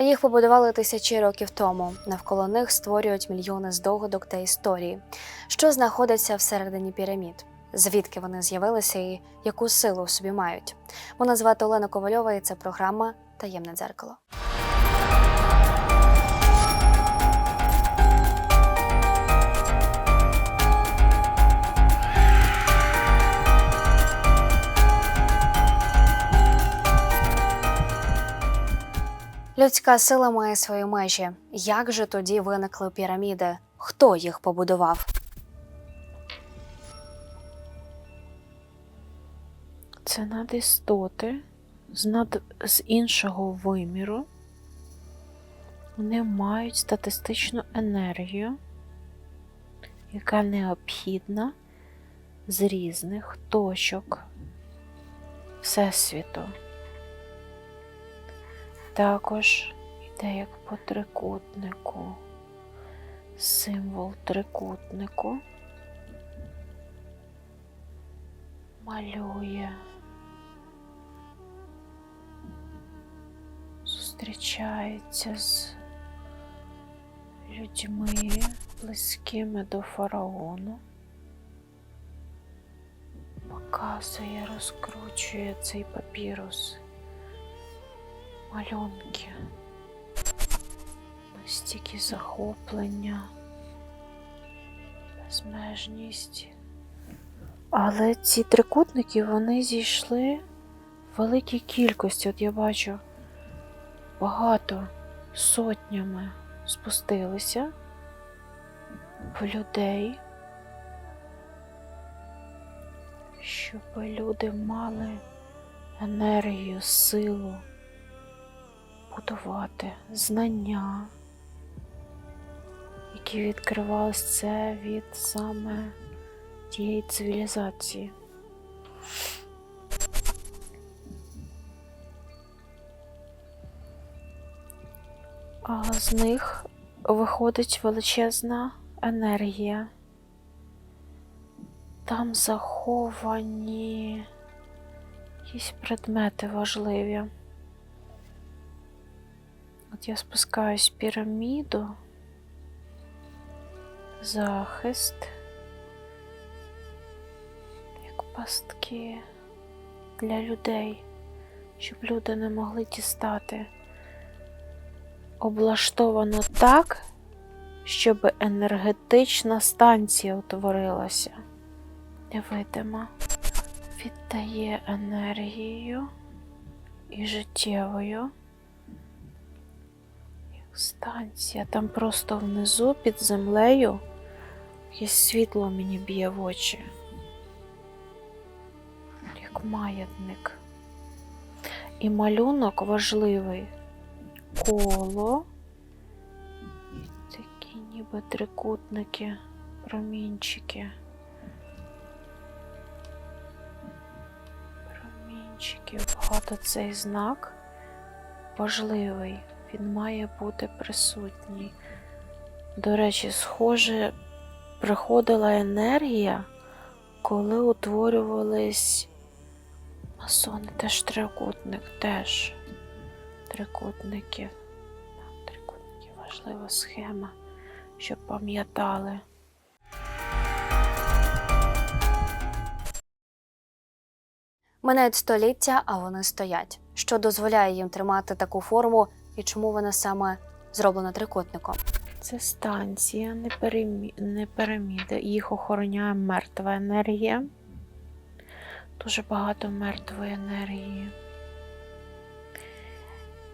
Їх побудували тисячі років тому. Навколо них створюють мільйони здогадок та історії, що знаходяться всередині пірамід. Звідки вони з'явилися і яку силу в собі мають? Мене звати Олена Ковальова, і це програма Таємне дзеркало. Людська сила має свої межі. Як же тоді виникли піраміди? Хто їх побудував? Це надістоти з, над... з іншого виміру. Вони мають статистичну енергію, яка необхідна з різних точок Всесвіту. Також йде як по трикутнику, символ трикутнику. Малює, зустрічається з людьми, близькими до фараону, показує, розкручує цей папірус малюнки, настільки захоплення, безмежність. Але ці трикутники вони зійшли в великій кількості. От я бачу багато сотнями спустилися в людей, щоб люди мали енергію, силу будувати знання, які відкривалися це від саме тієї цивілізації. А з них виходить величезна енергія. Там заховані якісь предмети важливі. Я спускаюсь в піраміду, захист, як пастки для людей, щоб люди не могли дістати. Облаштовано так, щоб енергетична станція утворилася. Невидима. Віддає енергією і життєвою. Станція. Там просто внизу під землею якесь світло мені б'є в очі. Як маятник. І малюнок важливий коло. І такі ніби трикутники, промінчики. Промінчики, багато цей знак важливий. Він має бути присутній. До речі, схоже, приходила енергія, коли утворювались масони, теж трикутник, теж трикутники. Трикутники важлива схема, щоб пам'ятали. Минають століття, а вони стоять. Що дозволяє їм тримати таку форму і чому вона саме зроблена трикутником? Це станція, не, перемі... Їх охороняє мертва енергія. Дуже багато мертвої енергії.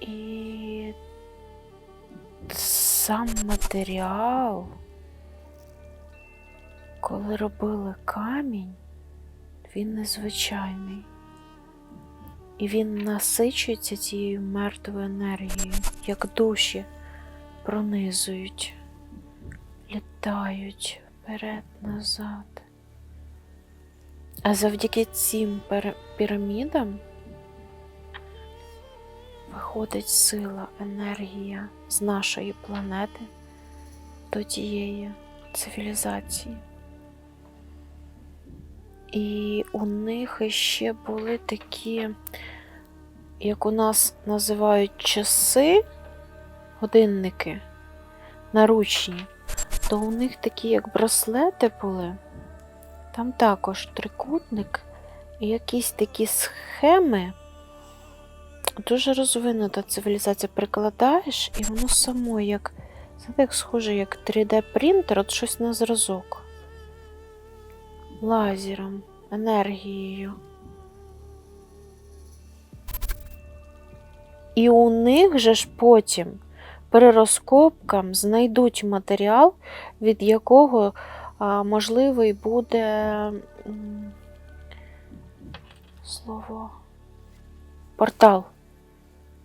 І сам матеріал, коли робили камінь, він незвичайний. І він насичується цією мертвою енергією, як душі пронизують, літають вперед-назад. А завдяки цим пірамідам виходить сила, енергія з нашої планети до тієї цивілізації. І у них ще були такі, як у нас називають часи, годинники наручні, то у них такі як браслети були. Там також трикутник і якісь такі схеми. Дуже розвинута цивілізація. Прикладаєш, і воно само як, знаєте, як схоже, як 3D-принтер, от щось на зразок. Лазером, енергією. І у них же ж потім при розкопкам знайдуть матеріал, від якого можливий буде слово портал.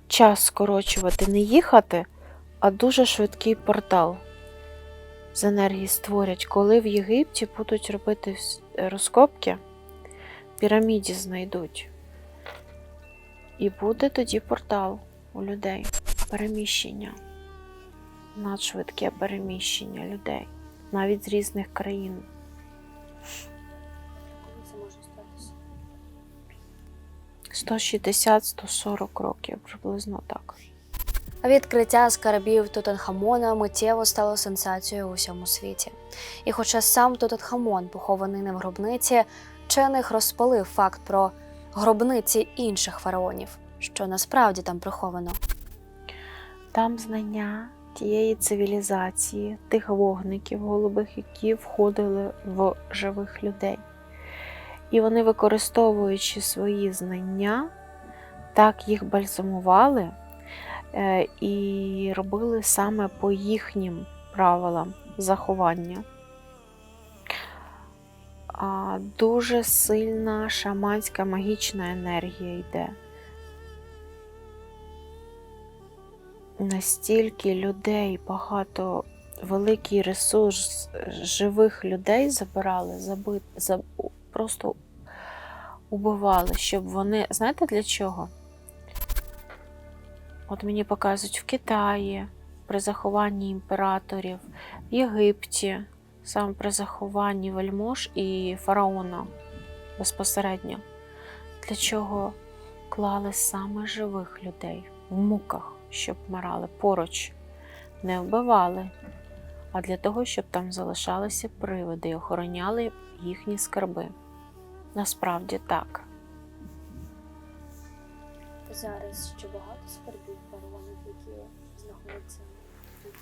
Час скорочувати, не їхати, а дуже швидкий портал з енергії створять, коли в Єгипті будуть робити розкопки, піраміді знайдуть. І буде тоді портал у людей, переміщення, надшвидке переміщення людей, навіть з різних країн. Це може статися? 160-140 років, приблизно так. Відкриття скарбів Тутанхамона миттєво стало сенсацією у всьому світі. І хоча сам Тутанхамон, похований не в гробниці, вчених розпалив факт про гробниці інших фараонів, що насправді там приховано. Там знання тієї цивілізації, тих вогників голубих, які входили в живих людей. І вони, використовуючи свої знання, так їх бальзамували і робили саме по їхнім правилам заховання. Дуже сильна шаманська магічна енергія йде. настільки людей, багато великий ресурс живих людей забирали, заби, заб, просто убивали, щоб вони. Знаєте для чого? От мені показують в Китаї при захованні імператорів, в Єгипті, саме при захованні вельмож і фараона безпосередньо. Для чого клали саме живих людей в муках, щоб вмирали поруч, не вбивали, а для того, щоб там залишалися привиди і охороняли їхні скарби. Насправді так. Зараз ще багато скарбів фараонів, які знаходяться тут.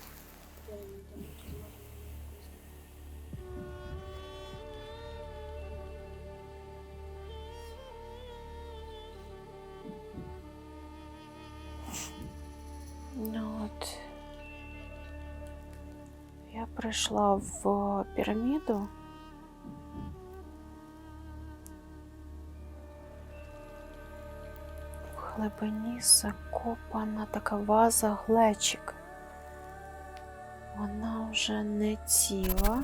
Ну от. Я прийшла в піраміду. Глибині закопана така ваза глечик. Вона вже не ціла,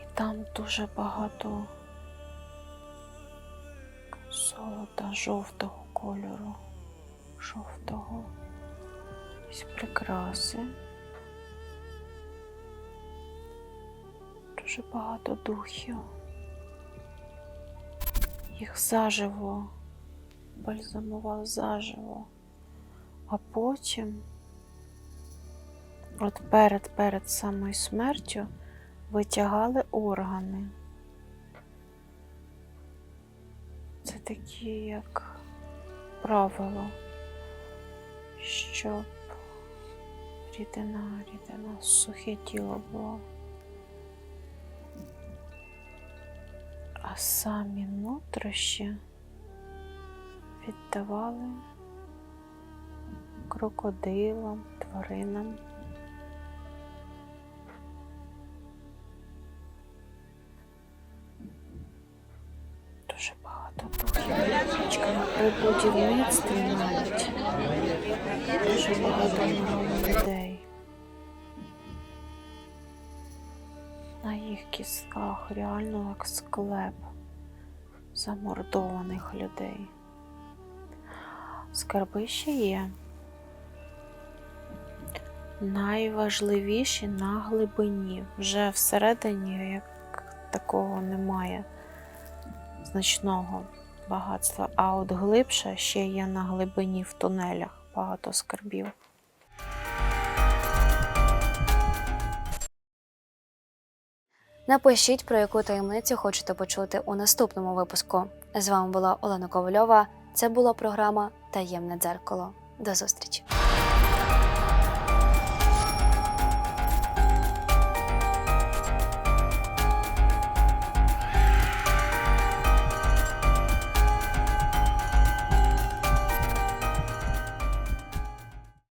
і там дуже багато золота жовтого кольору. Жовтого. Якісь прикраси. Дуже багато духів. Їх заживо бальзамував заживо. А потім, от перед перед самою смертю, витягали органи. Це такі як правило, щоб рідина, рідина, сухе тіло було. А самі нутрощі віддавали крокодилам, тваринам. Дуже багато духів. При будівництві навіть дуже багато людей. На їх кістках реально як склеп замордованих людей. Скарби ще є. Найважливіші на глибині. Вже всередині як такого немає значного багатства, а от глибше ще є на глибині в тунелях багато скарбів. Напишіть, про яку таємницю хочете почути у наступному випуску. З вами була Олена Ковальова. Це була програма Таємне дзеркало. До зустрічі!